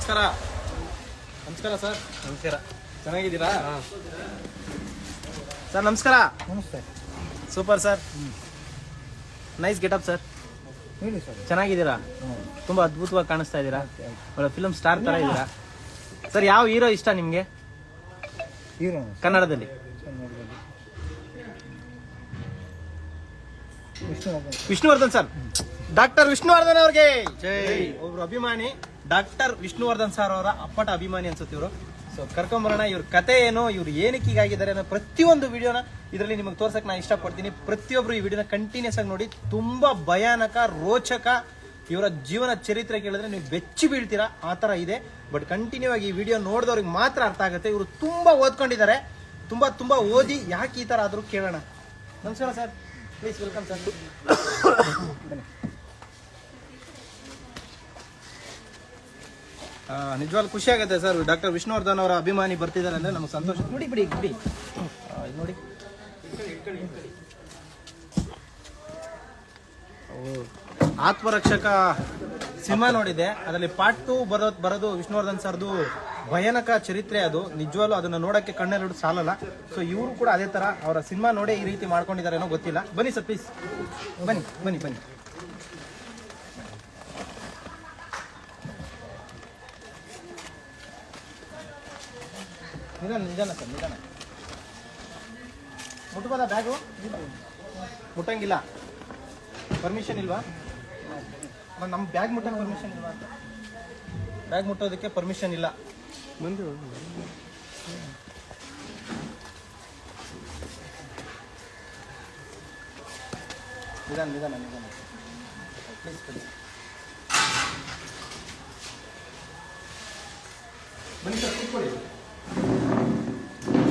ನಮಸ್ಕಾರ. ನಮಸ್ಕಾರ ಸರ್. ನಮಸ್ಕಾರ. ಚೆನ್ನಾಗಿದ್ದೀರಾ? ಸರ್ ನಮಸ್ಕಾರ. ನಮಸ್ತೆ. Super sir. Nice getup sir. ಹೇಳಿ ಸರ್. ಚೆನ್ನಾಗಿದ್ದೀರಾ? ತುಂಬ ಅದ್ಭುತವಾಗಿ ಕಾಣಿಸ್ತಾ ಇದ್ದೀರಾ? ಒಳ್ಳೆ ಫಿಲ್ಮ್ ಸ್ಟಾರ್ ತರ ಇದ್ದೀರಾ? ಸರ್ ಯಾವ ಹೀರೋ ಇಷ್ಟ ನಿಮ್ಗೆ? ಹೀರೋ. ಕನ್ನಡದಲ್ಲಿ. ವಿಷ್ಣುವರ್ಧನ್. ಸರ್. ಡಾಕ್ಟರ್ ವಿಷ್ಣುವರ್ಧನ್ ಅವ್ರಿಗೆ. ಜೈ. ಒಬ್ರು ಅಭಿಮಾನಿ. ಡಾಕ್ಟರ್ ವಿಷ್ಣುವರ್ಧನ್ ಸರ್ ಅವರ ಅಪ್ಪಟ ಅಭಿಮಾನಿ ಅನ್ಸುತ್ತೆ ಇವರು. ಸೊ ಕರ್ಕೊಂಬರೋಣ, ಇವ್ರ ಕತೆ ಏನು, ಇವ್ರು ಏನಕ್ಕೆ ಹೀಗಾಗಿದ್ದಾರೆ ಅನ್ನೋ ಪ್ರತಿಯೊಂದು ವಿಡಿಯೋನ ಇದರಲ್ಲಿ ನಿಮಗೆ ತೋರ್ಸಕ್ಕೆ ನಾನು ಇಷ್ಟಪಡ್ತೀನಿ. ಪ್ರತಿಯೊಬ್ರು ಈ ವಿಡಿಯೋನ ಕಂಟಿನ್ಯೂಸ್ ಆಗಿ ನೋಡಿ, ತುಂಬಾ ಭಯಾನಕ, ರೋಚಕ ಇವರ ಜೀವನ ಚರಿತ್ರೆ ಕೇಳಿದ್ರೆ ನೀವು ಬೆಚ್ಚಿ ಬೀಳ್ತೀರಾ, ಆ ಥರ ಇದೆ. ಬಟ್ ಕಂಟಿನ್ಯೂ ಆಗಿ ಈ ವಿಡಿಯೋ ನೋಡಿದವ್ರಿಗೆ ಮಾತ್ರ ಅರ್ಥ ಆಗುತ್ತೆ. ಇವರು ತುಂಬಾ ಓದ್ಕೊಂಡಿದ್ದಾರೆ. ತುಂಬಾ ತುಂಬಾ ಓದಿ ಯಾಕೆ ಈ ಥರ ಆದರೂ ಕೇಳೋಣ. ನಮಸ್ಕಾರ ಸರ್. Please welcome sir. ನಿಜವಾಗ್ಲೂ ಖುಷಿ ಆಗುತ್ತೆ ಸರ್. ಡಾಕ್ಟರ್ ವಿಷ್ಣುವರ್ಧನ್ ಅವರ ಅಭಿಮಾನಿ ಬರ್ತಿದ್ದಾರೆ ಅಂದ್ರೆ ನಮ್ಗೆ ಸಂತೋಷ. ನೋಡಿ ಬಿಡಿ ಬಿಡಿ. ನೋಡಿ. ಆತ್ಮರಕ್ಷಕ ಸಿನಿಮಾ ನೋಡಿದೆ ಅದರಲ್ಲಿ ಪಾರ್ಟ್ ಟು ಬರೋದು ಬರೋದು ವಿಷ್ಣುವರ್ಧನ್ ಸರ್ದು ಭಯಾನಕ ಚರಿತ್ರೆ ಅದು. ನಿಜವಾಗ್ಲೂ ಅದನ್ನ ನೋಡಕ್ಕೆ ಕಣ್ಣೆರಡು ಸಾಲಲ್ಲ. ಸೊ ಇವರು ಕೂಡ ಅದೇ ತರ ಅವರ ಸಿನಿಮಾ ನೋಡೇ ಈ ರೀತಿ ಮಾಡ್ಕೊಂಡಿದ್ದಾರೆ ಏನೋ ಗೊತ್ತಿಲ್ಲ. ಬನ್ನಿ ಸರ್ ಪ್ಲೀಸ್ ಬನ್ನಿ ಬನ್ನಿ ಬನ್ನಿ. ನಿಧಾನ ನಿಧಾನ ಸರ್ ನಿಧಾನ. ಮುಟ್ಬೋದ ಬ್ಯಾಗು ಮುಟ್ಟಂಗಿಲ್ಲ. ಪರ್ಮಿಷನ್ ಇಲ್ವಾ? ನಮ್ಮ ಬ್ಯಾಗ್ ಮುಟ್ಟಕ್ಕೆ ಪರ್ಮಿಷನ್ ಇಲ್ವಾ ಅಂತ. ಬ್ಯಾಗ್ ಮುಟ್ಟೋದಕ್ಕೆ ಪರ್ಮಿಷನ್ ಇಲ್ಲ. ನಿಧಾನ ನಿಧಾನ ನಿಧಾನ. ಪ್ಲೀಸ್ ಪ್ಲೀಸ್ ಬನ್ನಿ ಸರ್ ಕೂತ್ಕೊಳ್ಳಿ ಅವ್ರಿಗೆ.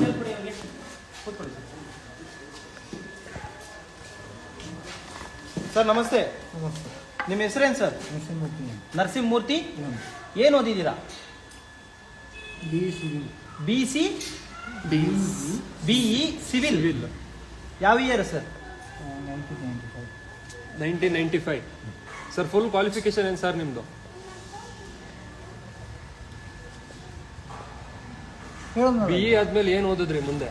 ಕೂತ್ಕೊಳ್ಳಿ ಸರ್. ನಮಸ್ತೆ. ನಮಸ್ತೆ. ನಿಮ್ಮ ಹೆಸರೇನು ಸರ್? ನರಸಿಂಹಮೂರ್ತಿ ನರಸಿಂಹಮೂರ್ತಿ? ಏನು ಓದಿದ್ದೀರಾ? B civil. B C? B E civil. ಯಾವ year sir? Nineteen ninety five. Nineteen ninety five. Sir full qualification ಏನು ಸರ್ ನಿಮ್ಮದು ಬಿ ಇ ಆದ್ಮೇಲೆ ಏನು ಓದಿದ್ರಿ ಮುಂದೆ?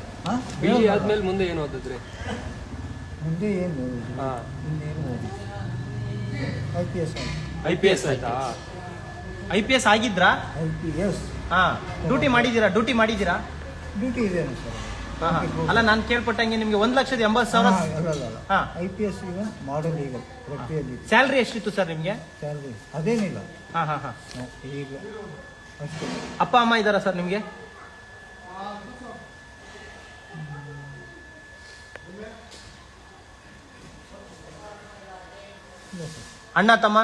ಬಿ ಇ ಆದ್ಮೇಲೆ ಮುಂದೆ ಏನು ಓದಿದ್ರಿ? ಮುಂದೆ ಏನು ಹಾಂ. I P S I P S ಆಯ್ತಾ? ಐ ಪಿ ಎಸ್ ಆಗಿದ್ರಾ? ಐ ಪಿ ಎಸ್ ಹಾ. ಡ್ಯೂಟಿ ಮಾಡಿದ್ದೀರಾ? ಡ್ಯೂಟಿ ಮಾಡಿದ್ದೀರಾ? ಡ್ಯೂಟಿ ಇದೆ ಸರ್? ಹಾ, ಹಾ. ಅಲ್ಲ ನಾನು ಕೇಳ್ಪಟ್ಟಂಗೆ ನಿಮ್ಗೆ ಒಂದ್ ಲಕ್ಷದ ಎಂಬತ್ತು ಸಾವಿರ ಅಲ್ಲ ಅಲ್ಲ ಅಲ್ಲ. ಹಾ. ಐ ಪಿ ಎಸ್ ಈಗ ಮಾಡಲ್ ಈಗ ಸ್ಯಾಲ್ರಿ ಎಷ್ಟಿತ್ತು ಸರ್ ನಿಮ್ಗೆ? ಸ್ಯಾಲ್ರಿ ಅದೇನಿಲ್ಲ. ಹಾ ಹಾ ಹಾ. ಈಗ ಅಷ್ಟೇ. ಅಪ್ಪ ಅಮ್ಮ ಇದ್ದಾರಾ ಸರ್ ನಿಮ್ಗೆ? ಅಣ್ಣ ತಮ್ಮ?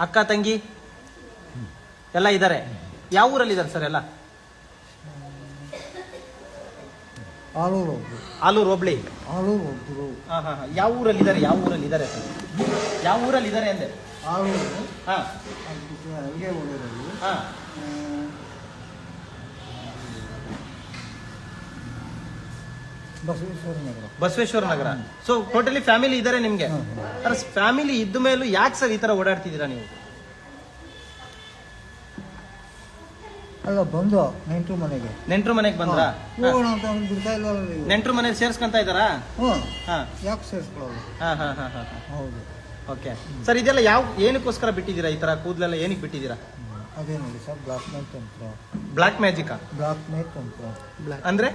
ಅಕ್ಕ ತಂಗಿ? ಎಲ್ಲ ಇದ್ದಾರೆ ಯಾವ ಊರಲ್ಲಿ ಇದ್ದಾರೆ ಸರ್ ಎಲ್ಲ? ಆಲೂರು ಆಲೂರು ಹೋಬ್ಳಿ? ಆಲೂರು ಹಾ ಹಾ ಹಾ. ಯಾವ ಊರಲ್ಲಿ ಇದ್ದಾರೆ ಯಾವ ಊರಲ್ಲಿ ಇದ್ದಾರೆ? ಸರ್ ಯಾವ ಊರಲ್ಲಿ ಇದ್ದಾರೆ ಅಂದೆ? ಆಲೂರು. ಹಾಂ. ಹಾ Basaveshwara Nagar. So totally family ಇದಾರೆ ನಿಮ್ಗೆ. ಫ್ಯಾಮಿಲಿ ಇದ್ದ ಮೇಲೂ ಯಾಕೆ ಸರ್ ಈ ತರ ಓಡಾಡ್ತಿದ್ದೀರಾ ನೀವು? ಅಲ್ಲ ಬಂದು ನೆಂಟ್ರು ಮನೆಗೆ. ನೆಂಟ್ರು ಮನೆಗೆ ಬಂದ್ರಾ? ಹೋಗೋಣ ಅಂತ ಅವ್ನು ಬಿಡ್ತಾ ಇಲ್ಲ ನೀವು? ನೆಂಟ್ರು ಮನೆಗೆ ಸೇರ್ಸ್ಕೊಂತ ಇದಾರಾ ಹ್ಞೂ. ಹಾ. ಯಾಕೆ ಸೇರಿಸ್ಕೊಳ್ಳೋದು? ಹಾ ಹಾ ಹಾ ಹಾ ಹೌದು. ಓಕೆ. ಸರ್ ಇದೆಲ್ಲ ಯಾವ ಏನಕ್ಕೋಸ್ಕರ ಬಿಟ್ಟಿದ್ದೀರಾ ಈ ತರ ಕೂದಲೆಲ್ಲ ಏನಕ್ಕೆ ಬಿಟ್ಟಿದ್ದೀರಾ. ಅದೇ ನೋಡಿ ಸರ್ ಬ್ಲಾಕ್ ಮೇಲ್ ತಂತ್ರ ಬ್ಲಾಕ್ ಮ್ಯಾಜಿಕ್? ಬ್ಲಾಕ್ ಮೇಲ್ ತಂತ್ರ ಅಂದ್ರೆ?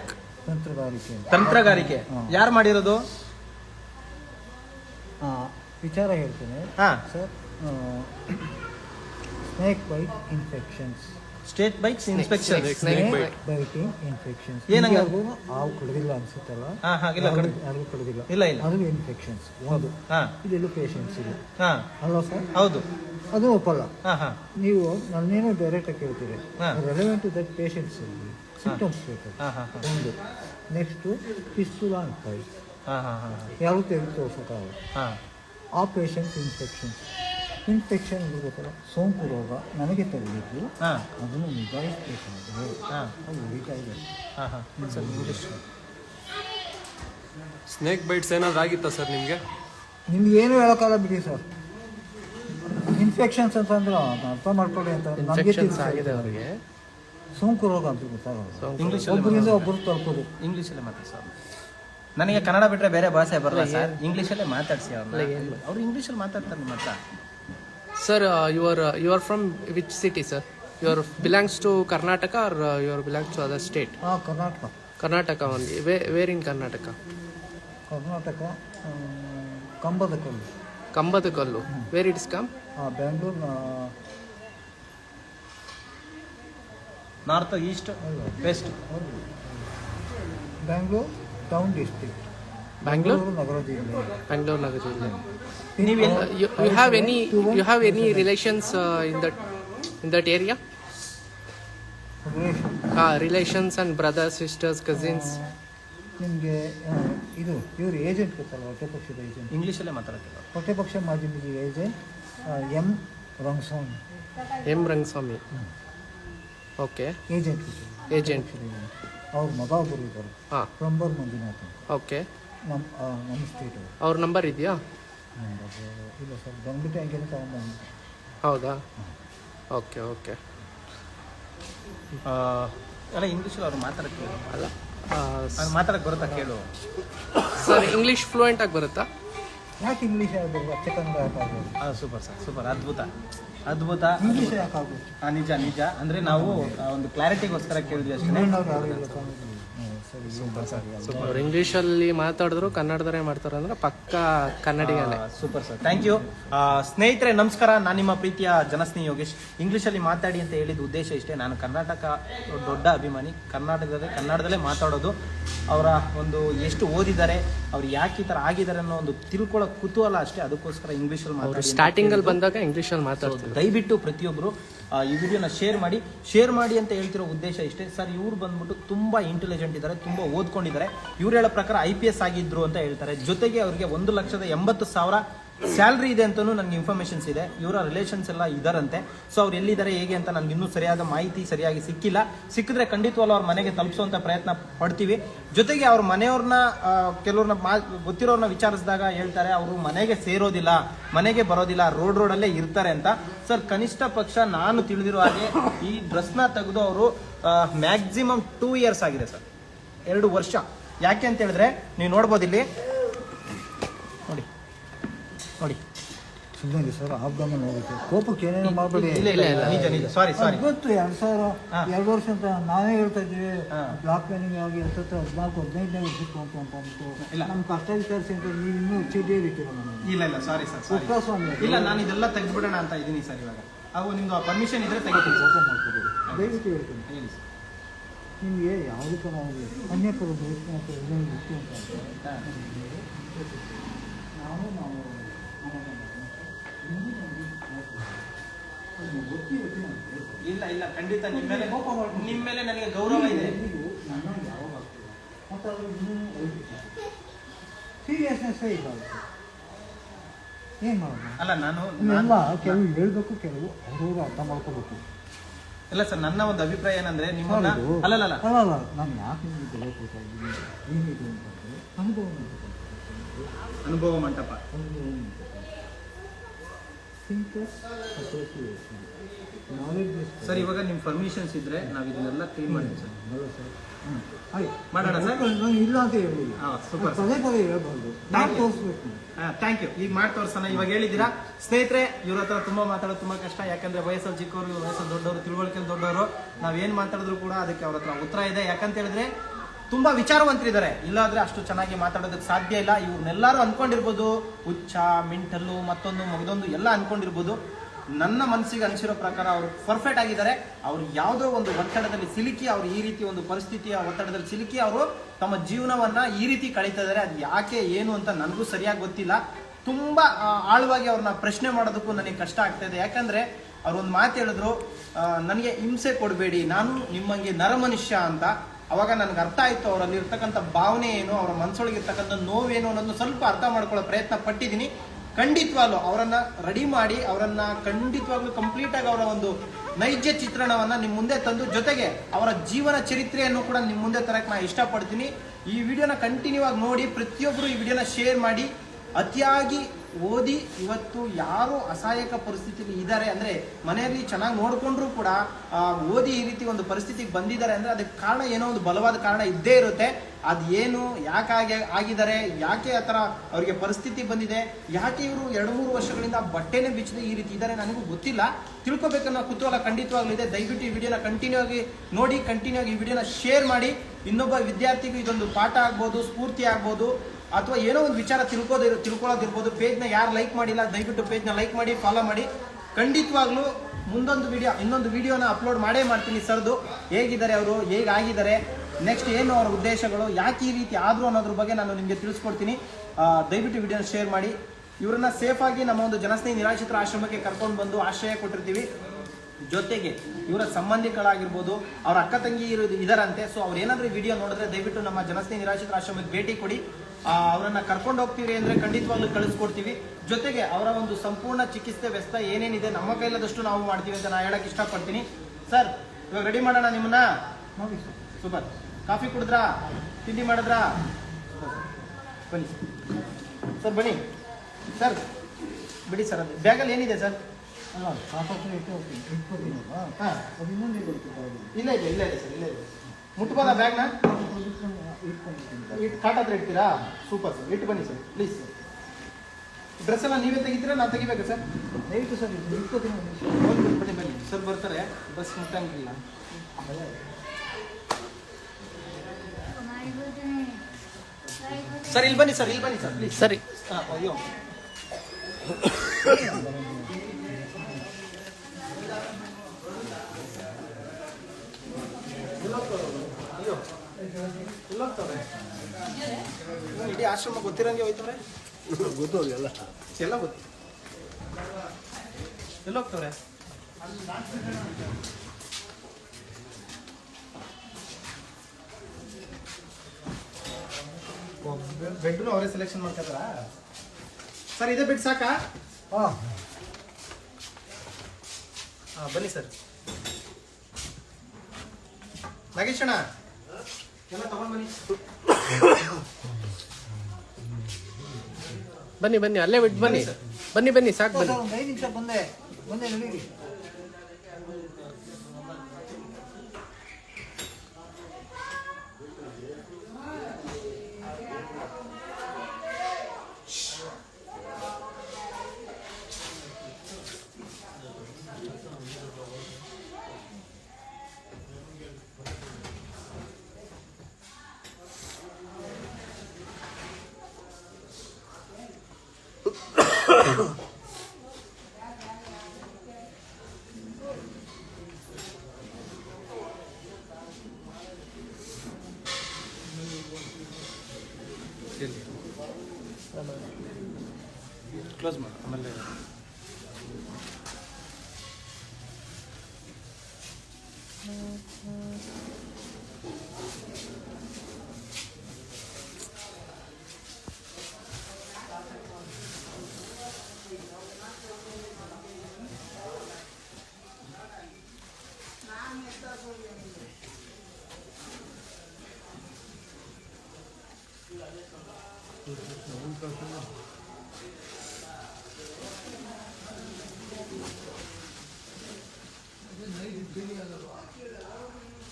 ತಂತ್ರಗಾರಿಕೆ ತಂತ್ರಗಾರಿಕೆ. ಯಾರು ಮಾಡಿರೋದು? ಆ, ವಿಚಾರ ಹೇಳ್ತೇನೆ. ಹಾ. Sir snake bite infections state bikes inspection infections ಏನಂಗ? ಹಾವು ಕಡಿದಿಲ್ಲ ಅನ್ಸುತ್ತಲ್ಲ? ಹಾ ಹಾ ಇಲ್ಲ ಕಡೆ ಯಾರಿಗೂ ಕಡಿದಿಲ್ಲ. ಇಲ್ಲ ಇಲ್ಲ. ಅದು ಇನ್ಫೆಕ್ಷನ್ಸ್ ಒಂದು ಇದೆಲ್ಲೂ ಇಲ್ಲ ಅಲ್ವಾ ಸರ್? ಹೌದು. ಅದು ಒಪ್ಪಲ್ಲ. ಹಾ ಹಾ. ನೀವು ನನ್ನೇನೋ ಡೈರೆಕ್ಟಾಗಿ ಕೇಳ್ತೀರಿ. ಹಾ. ರೆಲೆವೆಂಟ್ ದಟ್ ಪೇಷಂಟ್ಸ್ ಸಿಂಟಮ್ಸ್ ಬೇಕು. ಹಾ ಹಾ ಹಾ. ಒಂದು. ನೆಕ್ಸ್ಟು ಪಿಸ್ತೂಲ ಅಂತ ಹಾ ಹಾ ಹಾ ಯಾರು ತೆಗೆದು ತೋರ್ಸೋಕ್ಕಾಗಲ್ಲ. ಹಾ. ಆ ಪೇಷಂಟ್ಸ್ ಇನ್ಫೆಕ್ಷನ್ ಇನ್ಫೆಕ್ಷನ್ ಗೊತ್ತಲ್ಲ ಸೋಂಕು ರೋಗ ನನಗೆ ತಗುಲಿದ್ದು ಹಾ. ಅದನ್ನು ನಿಭಾಯಿಸಬೇಕಾದ್ರೆ ಅದು ಇದೆ ಸ್ನೇಕ್ ಬೈಟ್ಸ್ ಏನಾದ್ರು ಆಗಿತ್ತಾ ಸರ್ ನಿಮಗೆ? ನಿಮ್ಗೆ ಏನು ಹೇಳೋಕ್ಕಲ್ಲ ಬಿಡಿ ಸರ್. ಇನ್ಫೆಕ್ಷನ್ಸ್ ಅಂತಂದ್ರೆ ಅರ್ಥ ಮಾಡ್ಕೊಳ್ಳಿ ಅಂತ ನಮಗೆ ಇನ್ಫೆಕ್ಷನ್ಸ್ ಆಗಿದೆ ಅವರಿಗೆ. ಸೋಂಕು ರೋಗ ಅಂತ ಗೊತ್ತಾಗೋದು ಇಂಗ್ಲೀಷ್ ಒಬ್ಬರಿಂದ ಒಬ್ಬರು ತಲುಪೋದು. ಇಂಗ್ಲೀಷಲ್ಲೇ ಮಾತಾಡಿ ಸರ್. ನನಗೆ ಕನ್ನಡ ಬಿಟ್ಟರೆ ಬೇರೆ ಭಾಷೆ ಬರಲ್ಲ ಸರ್. ಇಂಗ್ಲೀಷಲ್ಲೇ ಮಾತಾಡ್ಸಿ ಅವ್ರನ್ನ. ಅವ್ರು ಇಂಗ್ಲೀಷಲ್ಲಿ ಮಾತಾಡ್ತಾರೆ ನಿಮ್ಮ ಹತ್ರ. Sir you are you are from which city sir you are belongs to Karnataka are you are belongs to other state ಹಾಂ Karnataka Karnataka only where in Karnataka Karnataka ಆ, ಕಂಬದ ಕಲ್ಲು ಕಂಬದ ಕಲ್ಲು ವೇರ್ ಇಟ್ಸ್ ಕಮ್ ಹಾಂ Bangalore north east west Bangalore town district Bangalore ನಗರ ಜಿಲ್ಲೆ ಬ್ಯಾಂಗ್ಳೂರ್ ನಗರ ಜಿಲ್ಲೆ ನೀವು you, you have any you have any in that in that in that area? Relation uh, relations and brothers sisters cousins? ನಿಮಗೆ ಇದು ಇವರು agent ಗೊತ್ತಲ್ಲ ಹೊಟ್ಟೆ ಪಕ್ಷದ ಏಜೆಂಟ್ ಇಂಗ್ಲೀಷಲ್ಲೇ ಮಾತಾಡ್ತೀವಿ ಹೊಟ್ಟೆ ಪಕ್ಷ ಮಾಜಿ agent M Rangaswamy. M Rangaswamy. Okay agent agent ಅವ್ರ ಮಗ ಒಬ್ಬರು ಇದ್ದಾರೆ. ಹಾಂ. ಪ್ರಂಬರ್ ಮಂಜುನಾಥ್ ಓಕೆ ಸ್ಟೇಟ್ ಅವರು ನಂಬರ್ ಇದೆಯಾ? ಇಲ್ಲ ಸರ್ ಬಂದ್ಬಿಟ್ಟು ಹಂಗೆ ತಗೊಂಡ್ಬಂದು ಹೌದಾ? ಓಕೆ ಓಕೆ ಅಲ್ಲ ಇಂಗ್ಲೀಷಲ್ಲಿ ಅವ್ರು ಮಾತಾಡಕ್ಕೆ ಅಲ್ಲ ಅವ್ರು ಮಾತಾಡಕ್ಕೆ ಬರುತ್ತಾ ಕೇಳು. ಸರ್ ಇಂಗ್ಲೀಷ್ ಫ್ಲೂಯೆಂಟ್ ಆಗಿ ಬರುತ್ತಾ? ಯಾಕೆ ಇಂಗ್ಲೀಷ್ ಆಗ್ಬೋದು ಅಚ್ಚ ಕನ್ನಡ ಯಾಕೆ ಆಗ್ಬೋದು? ಹಾಂ ಸೂಪರ್ ಸರ್ ಸೂಪರ್ ಅದ್ಭುತ. ಅದ್ಭುತ. ಇಂಗ್ಲೀಷ್ ಯಾಕೆ ಆಗ್ಬೋದು? ಆ, ನಿಜ ನಿಜ. ಅಂದ್ರೆ ನಾವು ಒಂದು ಕ್ಲಾರಿಟಿಗೋಸ್ಕರ ಕೇಳಿದ್ವಿ ಅಷ್ಟೇ. Super sir. ಅವ್ರು ಇಂಗ್ಲೀಷಲ್ಲಿ ಮಾತಾಡಿದ್ರು ಕನ್ನಡದವರೇ ಮಾಡ್ತಾರೆ ಅಂದ್ರೆ ಪಕ್ಕ ಕನ್ನಡಿಗನೇ. Super sir. ಥ್ಯಾಂಕ್ ಯು ಸ್ನೇಹಿತರೆ ನಮಸ್ಕಾರ. ನಾನು ನಿಮ್ಮ ಪ್ರೀತಿಯ ಜನಸ್ನೇಹಿ ಯೋಗೇಶ್. ಇಂಗ್ಲೀಷಲ್ಲಿ ಮಾತಾಡಿ ಅಂತ ಹೇಳಿದ ಉದ್ದೇಶ ಇಷ್ಟೇ. ನಾನು ಕರ್ನಾಟಕ ದೊಡ್ಡ ಅಭಿಮಾನಿ. ಕರ್ನಾಟಕದಲ್ಲಿ ಕನ್ನಡದಲ್ಲೇ ಮಾತಾಡೋದು. ಅವರ ಒಂದು ಎಷ್ಟು ಓದಿದ್ದಾರೆ ಅವ್ರು ಯಾಕೆ ಈ ಥರ ಆಗಿದ್ದಾರೆ ಅನ್ನೋ ಒಂದು ತಿಳ್ಕೊಳ್ಳೋ ಕುತೂಹಲ ಅಷ್ಟೇ. ಅದಕ್ಕೋಸ್ಕರ ಇಂಗ್ಲೀಷಲ್ಲಿ ಅಲ್ಲಿ ಮಾತಾಡಿ ಅಂತ ಸ್ಟಾರ್ಟಿಂಗ್ ಅಲ್ಲಿ ಬಂದಾಗ ಬಂದಾಗ ಅಲ್ಲಿ ಮಾತಾಡೋದು ದಯವಿಟ್ಟು ಪ್ರತಿಯೊಬ್ಬರು ಈ ವಿಡಿಯೋನ ಶೇರ್ ಮಾಡಿ ಶೇರ್ ಮಾಡಿ ಅಂತ ಹೇಳ್ತಿರೋ ಉದ್ದೇಶ ಇಷ್ಟೇ. ಸರ್ ಇವ್ರು ಬಂದ್ಬಿಟ್ಟು ತುಂಬ ಇಂಟೆಲಿಜೆಂಟ್ ಇದ್ದಾರೆ ತುಂಬ ಓದ್ಕೊಂಡಿದ್ದಾರೆ. ಇವ್ರು ಹೇಳೋ ಪ್ರಕಾರ ಐ ಪಿ ಎಸ್ ಆಗಿದ್ರು ಅಂತ ಹೇಳ್ತಾರೆ. ಜೊತೆಗೆ ಅವರಿಗೆ ಒಂದು ಲಕ್ಷದ ಎಂಬತ್ತು ಸಾವಿರ ಸ್ಯಾಲ್ರಿ ಇದೆ ಅಂತಲೂ ನನಗೆ ಇನ್ಫಾರ್ಮೇಷನ್ಸ್ ಇದೆ. ಇವರ ರಿಲೇಷನ್ಸ್ ಎಲ್ಲ ಇದಾರಂತೆ. ಸೊ ಅವ್ರು ಎಲ್ಲಿದ್ದಾರೆ, ಹೇಗೆ ಅಂತ ನನಗೆ ಇನ್ನೂ ಸರಿಯಾದ ಮಾಹಿತಿ ಸರಿಯಾಗಿ ಸಿಕ್ಕಿಲ್ಲ. ಸಿಕ್ಕಿದ್ರೆ ಖಂಡಿತವಾಗ ಅವ್ರ ಮನೆಗೆ ತಲುಪಿಸುವಂತ ಪ್ರಯತ್ನ ಪಡ್ತೀವಿ. ಜೊತೆಗೆ ಅವ್ರ ಮನೆಯವ್ರನ್ನ ಕೆಲವ್ರನ್ನ ಮಾ, ಗೊತ್ತಿರೋರ್ನ ವಿಚಾರಿಸಿದಾಗ ಹೇಳ್ತಾರೆ, ಅವರು ಮನೆಗೆ ಸೇರೋದಿಲ್ಲ, ಮನೆಗೆ ಬರೋದಿಲ್ಲ, ರೋಡ್ ರೋಡಲ್ಲೇ ಇರ್ತಾರೆ ಅಂತ. ಸರ್, ಕನಿಷ್ಠ ಪಕ್ಷ ನಾನು ತಿಳಿದಿರೋ ಹಾಗೆ ಈ ಡ್ರೆಸ್ನ ತೆಗೆದು ಅವರು ಮ್ಯಾಕ್ಸಿಮಮ್ ಟೂ ಇಯರ್ಸ್ ಆಗಿದೆ ಸರ್. ಎರಡು ವರ್ಷ. ಯಾಕೆ ಅಂತ ಹೇಳಿದ್ರೆ, ನೀವು ನೋಡ್ಬೋದು ಇಲ್ಲಿ ನೋಡಿ. ಸುಮ್ಮನೆ ಸರ್ ಆಬ್ಗಮನ ಹೋಗುತ್ತೆ ಕೋಪಕ್ಕೆ ಏನೇನು ಮಾಡಬೇಡಿ. ಇಲ್ಲ ಇಲ್ಲ ಇಲ್ಲ. ನಿಜ ನಿಜ. ಸಾರಿ ಸಾರಿ ಗೊತ್ತು ಎರಡು ಸಾವಿರ. ಎರಡು ವರ್ಷ ಅಂತ ನಾವೇ ಹೇಳ್ತಾ ಇದ್ದೀವಿ. ಬ್ಲಾಕ್ ಪೇನಿಂಗ್ ಆಗಿ ಹತ್ತು ಹದಿನಾಲ್ಕು ಹದಿನೈದನೇ ವರ್ಷಕ್ಕೆ ಅಂತ ಅಂತ ಅಂದ್ಬಿಟ್ಟು ಇಲ್ಲ. ನಮ್ಮ ಕಷ್ಟ ವಿಚಾರಿಸಿ ಅಂತ ನೀವು ಇನ್ನೂ ಚೀಟಿ ನನಗೆ ಇಲ್ಲ ಇಲ್ಲ. ಸಾರಿ ಸರ್ ಉಪವಾಸ ಇಲ್ಲ ನಾನು ಇದೆಲ್ಲ ತೆಗೆದ್ಬಿಡೋಣ ಅಂತ ಇದ್ದೀನಿ ಸರ್ ಇವಾಗ. ಅವು ಆ ಪರ್ಮಿಷನ್ ಇದ್ರೆ ತೆಗಿತೀನಿ ಓಪನ್ ಮಾಡ್ಕೋಬೋದು ದಯವಿಟ್ಟು ಹೇಳ್ತೀನಿ. ಹೇಳಿ ಸರ್ ನಿಮಗೆ ಯಾವುದೇ ಆಗಲಿ ಅನ್ಯಕರು ಬೇಕು ಅಂತ ಇನ್ನೊಂದು ಅಂತ ಅಂದ್ರೆ ಹಾ. ನಾವು ನಾವು ಇಲ್ಲ ಇಲ್ಲ ಖಂಡಿತ ನಿಮ್ಮ ಮೇಲೆ ನಿಮ್ಮ ಮೇಲೆ ನನಗೆ ಗೌರವ ಇದೆ. ಮತ್ತು ಅದು ಸೀರಿಯಸ್ನೆಸ್ಸೇ ಅದಕ್ಕೆ ಏನು ಮಾಡೋದು? ಅಲ್ಲ ನಾನು ಇವೆಲ್ಲ ಕೆಲವು ಹೇಳ್ಬೇಕು ಕೆಲವು ಅವರು ಅರ್ಥ ಮಾಡ್ಕೋಬೇಕು. ಇಲ್ಲ ಸರ್ ನನ್ನ ಒಂದು ಅಭಿಪ್ರಾಯ ಏನಂದ್ರೆ ನಿಮ್ಮ. ಅಲ್ಲ ಅಲ್ಲ ಅಲ್ಲ ನಾನು ಯಾಕೆ ನಿಮಗೆ ಬೆಲೆ ಕೊಡ್ತಾ ಇದ್ದೀನಿ? ಏನಿದೆ ಅಂತಂದರೆ ಅನುಭವ ಅನುಭವ ಮಂಟಪ. ಅನುಭವ ಥಿಂಕರ್ಸ್ ಅಸೋಸಿಯೇಷನ್ ಸರ್ ಇವಾಗ ನಿಮ್ಮ ಪರ್ಮಿಷನ್ಸ್ ಇದ್ರೆ ನಾವು ಇದನ್ನೆಲ್ಲ ಕ್ಲೀನ್ ಮಾಡ್ತೀವಿ ಸರ್. ಸರ್ ಮಾಡೋಣ ಸರ್? ನಾನು ಇಲ್ಲ ಅಂತ ಹೇಳಿಲ್ಲ. ಹಾಂ ಪದೇ ಪದೇ ಹೇಳ್ಬಾರ್ದು. ಥ್ಯಾಂಕ್ ಯು ಈಗ ಮಾಡಿ ತೋರ್ಸೋಣ. ಇವಾಗ ಹೇಳಿದ್ದೀರಾ? ಸ್ನೇಹಿತರೆ ಇವ್ರ ಹತ್ರ ತುಂಬಾ ಮಾತಾಡೋದು ತುಂಬಾ ಕಷ್ಟ. ಯಾಕಂದ್ರೆ ವಯಸ್ಸಲ್ಲಿ ಚಿಕ್ಕವರು ವಯಸ್ಸಲ್ಲಿ ದೊಡ್ಡವರು ತಿಳುವಳಿಕೆ ದೊಡ್ಡವರು ನಾವೇನ್ ಮಾತಾಡಿದ್ರು ಕೂಡ ಅದಕ್ಕೆ ಅವ್ರ ಹತ್ರ ಉತ್ತರ ಇದೆ. ಯಾಕಂತ ಹೇಳಿದ್ರೆ ತುಂಬಾ ವಿಚಾರವಂತರಿದ್ದಾರೆ. ಇಲ್ಲಾದ್ರೆ ಅಷ್ಟು ಚೆನ್ನಾಗಿ ಮಾತಾಡೋದಕ್ಕೆ ಸಾಧ್ಯ ಇಲ್ಲ. ಇವ್ರನ್ನೆಲ್ಲರೂ ಅನ್ಕೊಂಡಿರ್ಬೋದು. ಹುಚ್ಚ, ಮಿಂಟಲ್ಲು, ಮತ್ತೊಂದು, ಮಗದೊಂದು ಎಲ್ಲ ಅನ್ಕೊಂಡಿರ್ಬೋದು. ನನ್ನ ಮನಸ್ಸಿಗೆ ಅನಿಸಿರೋ ಪ್ರಕಾರ ಅವರು ಪರ್ಫೆಕ್ಟ್ ಆಗಿದ್ದಾರೆ. ಅವ್ರು ಯಾವುದೋ ಒಂದು ಒತ್ತಡದಲ್ಲಿ ಸಿಲುಕಿ, ಅವ್ರು ಈ ರೀತಿ ಒಂದು ಪರಿಸ್ಥಿತಿಯ ಒತ್ತಡದಲ್ಲಿ ಸಿಲುಕಿ ಅವರು ತಮ್ಮ ಜೀವನವನ್ನ ಈ ರೀತಿ ಕಳೀತಾ ಇದ್ದಾರೆ. ಅದು ಯಾಕೆ, ಏನು ಅಂತ ನನಗೂ ಸರಿಯಾಗಿ ಗೊತ್ತಿಲ್ಲ. ತುಂಬಾ ಆಳವಾಗಿ ಅವ್ರನ್ನ ಪ್ರಶ್ನೆ ಮಾಡೋದಕ್ಕೂ ನನಗೆ ಕಷ್ಟ ಆಗ್ತಾ ಇದೆ. ಯಾಕಂದ್ರೆ ಅವ್ರು ಒಂದು ಮಾತು ಹೇಳಿದ್ರು ನನಗೆ ಹಿಂಸೆ ಕೊಡಬೇಡಿ. ನಾನು ನಿಮ್ಮಂಗೆ ನರಮನುಷ್ಯ ಅಂತ. ಅವಾಗ ನನಗೆ ಅರ್ಥ ಆಯ್ತು, ಅವರಲ್ಲಿ ಇರ್ತಕ್ಕಂಥ ಭಾವನೆ ಏನು, ಅವರ ಮನಸ್ಸೊಳಗೆ ಇರ್ತಕ್ಕಂಥ ನೋವೇನು ಅನ್ನೋದನ್ನು ಸ್ವಲ್ಪ ಅರ್ಥ ಮಾಡ್ಕೊಳ್ಳೋ ಪ್ರಯತ್ನ ಪಟ್ಟಿದ್ದೀನಿ. ಖಂಡಿತವಾಗ್ಲೂ ಅವರನ್ನ ರೆಡಿ ಮಾಡಿ, ಅವರನ್ನ ಖಂಡಿತವಾಗ್ಲೂ ಕಂಪ್ಲೀಟ್ ಆಗಿ ಅವರ ಒಂದು ನೈಜ ಚಿತ್ರಣವನ್ನ ನಿಮ್ಮ ಮುಂದೆ ತಂದು, ಜೊತೆಗೆ ಅವರ ಜೀವನ ಚರಿತ್ರೆಯನ್ನು ಕೂಡ ನಿಮ್ಮ ಮುಂದೆ ತರಕ್ಕೆ ನಾನು ಇಷ್ಟಪಡ್ತೀನಿ. ಈ ವಿಡಿಯೋನ ಕಂಟಿನ್ಯೂ ಆಗಿ ನೋಡಿ ಪ್ರತಿಯೊಬ್ಬರು ಈ ವಿಡಿಯೋನ ಶೇರ್ ಮಾಡಿ, ಅತಿಯಾಗಿ ಓದಿ ಇವತ್ತು ಯಾರು ಅಸಹಾಯಕ ಪರಿಸ್ಥಿತಿಲಿ ಇದ್ದಾರೆ ಅಂದ್ರೆ ಮನೆಯಲ್ಲಿ ಚೆನ್ನಾಗಿ ನೋಡ್ಕೊಂಡ್ರು ಕೂಡ ಓದಿ ಈ ರೀತಿ ಒಂದು ಪರಿಸ್ಥಿತಿಗೆ ಬಂದಿದ್ದಾರೆ ಅಂದ್ರೆ ಅದಕ್ಕೆ ಕಾರಣ ಏನೋ ಒಂದು ಬಲವಾದ ಕಾರಣ ಇದ್ದೇ ಇರುತ್ತೆ. ಅದೇನು ಯಾಕಾಗಿ ಆಗಿದ್ದಾರೆ, ಯಾಕೆ ಆ ಥರ ಅವರಿಗೆ ಪರಿಸ್ಥಿತಿ ಬಂದಿದೆ, ಯಾಕೆ ಇವರು ಎರಡು ಮೂರು ವರ್ಷಗಳಿಂದ ಬಟ್ಟೆನೇ ಬಿಚ್ಚದೆ ಈ ರೀತಿ ಇದ್ದಾರೆ ನನಗೂ ಗೊತ್ತಿಲ್ಲ. ತಿಳ್ಕೊಬೇಕನ್ನೋ ಕುತೂಹಲ ಖಂಡಿತವಾಗಲಿದೆ ದಯವಿಟ್ಟು ಈ ವಿಡಿಯೋನ ಕಂಟಿನ್ಯೂ ಆಗಿ ನೋಡಿ ಕಂಟಿನ್ಯೂ ಆಗಿ ಈ ವಿಡಿಯೋನ ಶೇರ್ ಮಾಡಿ. ಇನ್ನೊಬ್ಬ ವಿದ್ಯಾರ್ಥಿಗೂ ಇದೊಂದು ಪಾಠ ಆಗ್ಬೋದು, ಸ್ಫೂರ್ತಿ ಆಗ್ಬೋದು. ಅಥವಾ ಏನೋ ಒಂದು ವಿಚಾರ ತಿಳ್ಕೋದಿರೋ ತಿಳ್ಕೊಳ್ಳೋದಿರ್ಬೋದು. ಪೇಜ್ನ ಯಾರು ಲೈಕ್ ಮಾಡಿಲ್ಲ, ದಯವಿಟ್ಟು ಪೇಜ್ನ ಲೈಕ್ ಮಾಡಿ ಫಾಲೋ ಮಾಡಿ. ಖಂಡಿತವಾಗ್ಲೂ ಮುಂದೊಂದು ವಿಡಿಯೋ ಇನ್ನೊಂದು ವಿಡಿಯೋನ ಅಪ್ಲೋಡ್ ಮಾಡೇ ಮಾಡ್ತೀನಿ ಸರ್ದು ಹೇಗಿದ್ದಾರೆ ಅವರು, ಹೇಗಾಗಿದ್ದಾರೆ ನೆಕ್ಸ್ಟ್ ಏನು ಅವರ ಉದ್ದೇಶಗಳು, ಯಾಕೆ ಈ ರೀತಿ ಆದರು ಅನ್ನೋದ್ರ ಬಗ್ಗೆ ನಾನು ನಿಮಗೆ ತಿಳಿಸ್ಕೊಡ್ತೀನಿ. ದಯವಿಟ್ಟು ವಿಡಿಯೋನ ಶೇರ್ ಮಾಡಿ. ಇವರನ್ನ ಸೇಫಾಗಿ ನಮ್ಮ ಒಂದು ಜನಸ್ನೇಹಿ ನಿರಾಶ್ರಿತರ ಆಶ್ರಮಕ್ಕೆ ಕರ್ಕೊಂಡು ಬಂದು ಆಶ್ರಯ ಕೊಟ್ಟಿರ್ತೀವಿ. ಜೊತೆಗೆ ಇವರ ಸಂಬಂಧಿಗಳಾಗಿರ್ಬೋದು ಅವರ ಅಕ್ಕ ತಂಗಿ ಇರೋದು ಇದರಂತೆ. ಸೊ ಅವ್ರು ಏನಾದರೂ ವಿಡಿಯೋ ನೋಡಿದ್ರೆ ದಯವಿಟ್ಟು ನಮ್ಮ ಜನಸ್ನೇಹಿ ನಿರಾಶ್ರಿತರ ಆಶ್ರಮಕ್ಕೆ ಭೇಟಿ ಕೊಡಿ. ಅವರನ್ನ ಕರ್ಕೊಂಡು ಹೋಗ್ತೀವಿ ಅಂದ್ರೆ ಖಂಡಿತವಾಗ್ಲೂ ಕಳಿಸ್ಕೊಡ್ತೀವಿ. ಜೊತೆಗೆ ಅವರ ಒಂದು ಸಂಪೂರ್ಣ ಚಿಕಿತ್ಸೆ ವ್ಯಸ್ತ ಏನೇನಿದೆ ನಮ್ಮ ಕೈಲಾದಷ್ಟು ನಾವು ಮಾಡ್ತೀವಿ ಅಂತ ನಾ ಹೇಳಕ್ ಇಷ್ಟಪಡ್ತೀನಿ. ಸರ್ ಇವಾಗ ರೆಡಿ ಮಾಡೋಣ ನಿಮ್ಮನ್ನ? ಸೂಪರ್. ಕಾಫಿ ಕುಡಿದ್ರಾ? ತಿಂಡಿ ಮಾಡಿದ್ರಾ? ಬನ್ನಿ ಸರ್. ಬನ್ನಿ. ಸರ್ ಬಿಡಿ ಸರ್ ಅದು. ಬ್ಯಾಗಲ್ಲಿ ಏನಿದೆ ಸರ್? ಇಲ್ಲ ಇದೆ ಇಲ್ಲ ಇದೆ ಸರ್ ಇಲ್ಲ ಇದೆ ಮುಟ್ಬೋದಾ ಬ್ಯಾಗ್ನ? ಇಟ್ಟು ಕಾಟ ಹತ್ರ ಇಡ್ತೀರಾ? Super sir. ಇಟ್ಟು ಬನ್ನಿ ಸರ್. Please sir. ಡ್ರೆಸ್ ಎಲ್ಲ ನೀವೇ ತೆಗಿತೀರಾ? ನಾನು ತೆಗಿಬೇಕಾ ಸರ್? ದಯವಿಟ್ಟು ಸರ್ ಒಂದು ಬನ್ನಿ ಬನ್ನಿ. ಸರ್ ಬರ್ತಾರೆ. ಬಸ್ ಮುಟ್ಟಂಗಿಲ್ಲ. ಸರ್ ಇಲ್ಲಿ ಬನ್ನಿ ಸರ್ ಇಲ್ಲಿ ಬನ್ನಿ ಸರ್ ಪ್ಲೀಸ್ ಸರಿ. ಹಾಂ ಅಯ್ಯೋ. ಅಯ್ಯೋ. ಎಲ್ಲೋಗ್ತವ್ರೆ? ಇಡೀ ಆಶ್ರಮ ಗೊತ್ತಿರಂಗೆ ಹೋಯ್ತವ್ರೆ? ಗೊತ್ತು ಎಲ್ಲ. ಎಲ್ಲ ಗೊತ್ತು. ಎಲ್ಲೋಗ್ತವ್ರೆ ಬೆಡ್ರೂಮ್ ಅವರೇ ಸೆಲೆಕ್ಷನ್ ಮಾಡ್ಕೊತಾರ ಸರ್ ಇದೇ ಬಿಟ್ಟು ಸಾಕಾ? ಹಾಂ. ಹಾಂ ಬನ್ನಿ ಸರ್. ನಾಗೇಶಣ್ಣ ಅಣ್ಣ. ಎಲ್ಲ ತಗೊಂಡ್ ಬನ್ನಿ. ಬನ್ನಿ ಬನ್ನಿ ಅಲ್ಲೇ ಬಿಟ್ಟು ಬನ್ನಿ ಬನ್ನಿ, ಬನ್ನಿ ಸಾಕು ಬನ್ನಿ ನಿಮಿಷ ಬಂದೆ ಬಂದೆ ನಡೀರಿ ಕ್ಲೋಸ್ ಮಾಡಿ ಆಮೇಲೆ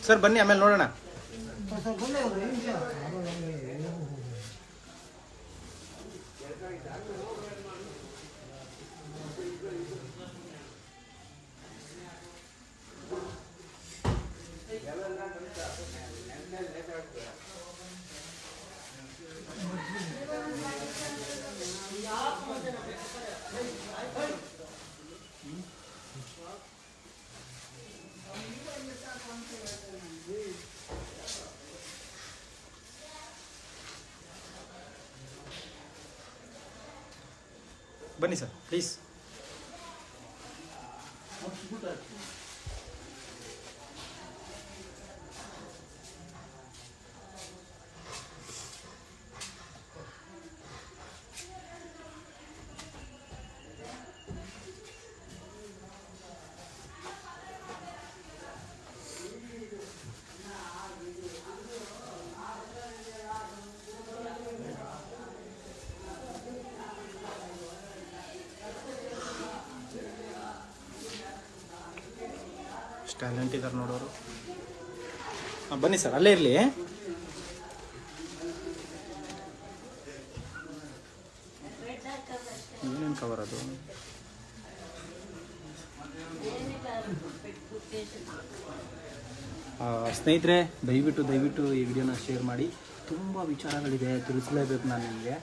ಸರ್ ಬನ್ನಿ ಆಮೇಲೆ ನೋಡೋಣ. ಬನ್ನಿ ಸರ್ ಪ್ಲೀಸ್ ಎಷ್ಟು ಟ್ಯಾಲೆಂಟ್ ಇದ್ದಾರೆ ನೋಡೋರು. ಹಾಂ, ಬನ್ನಿ ಸರ್, ಅಲ್ಲೇ ಇರಲಿ. ಏನೇನು ಕವರ್ ಅದು? ಸ್ನೇಹಿತರೆ, ದಯವಿಟ್ಟು ದಯವಿಟ್ಟು ಈ ವಿಡಿಯೋನ ಶೇರ್ ಮಾಡಿ. ತುಂಬ ವಿಚಾರಗಳಿದೆ, ತಿಳಿಸಲೇಬೇಕು ನಾನು ನಿಮಗೆ.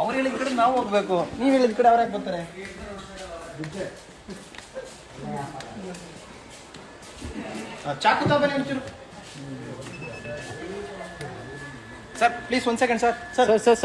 ಅವ್ರು ಹೇಳಿದ ಕಡೆ ನಾವು ಹೋಗ್ಬೇಕು. ನೀವು ಹೇಳಿದ ಕಡೆ ಅವ್ರು ಯಾಕೆ ಬರ್ತಾರೆ? ಚಾಕು ತಗೊಬನ್ನಿ ಒಂಚೂರು sir please one second sir sir sir.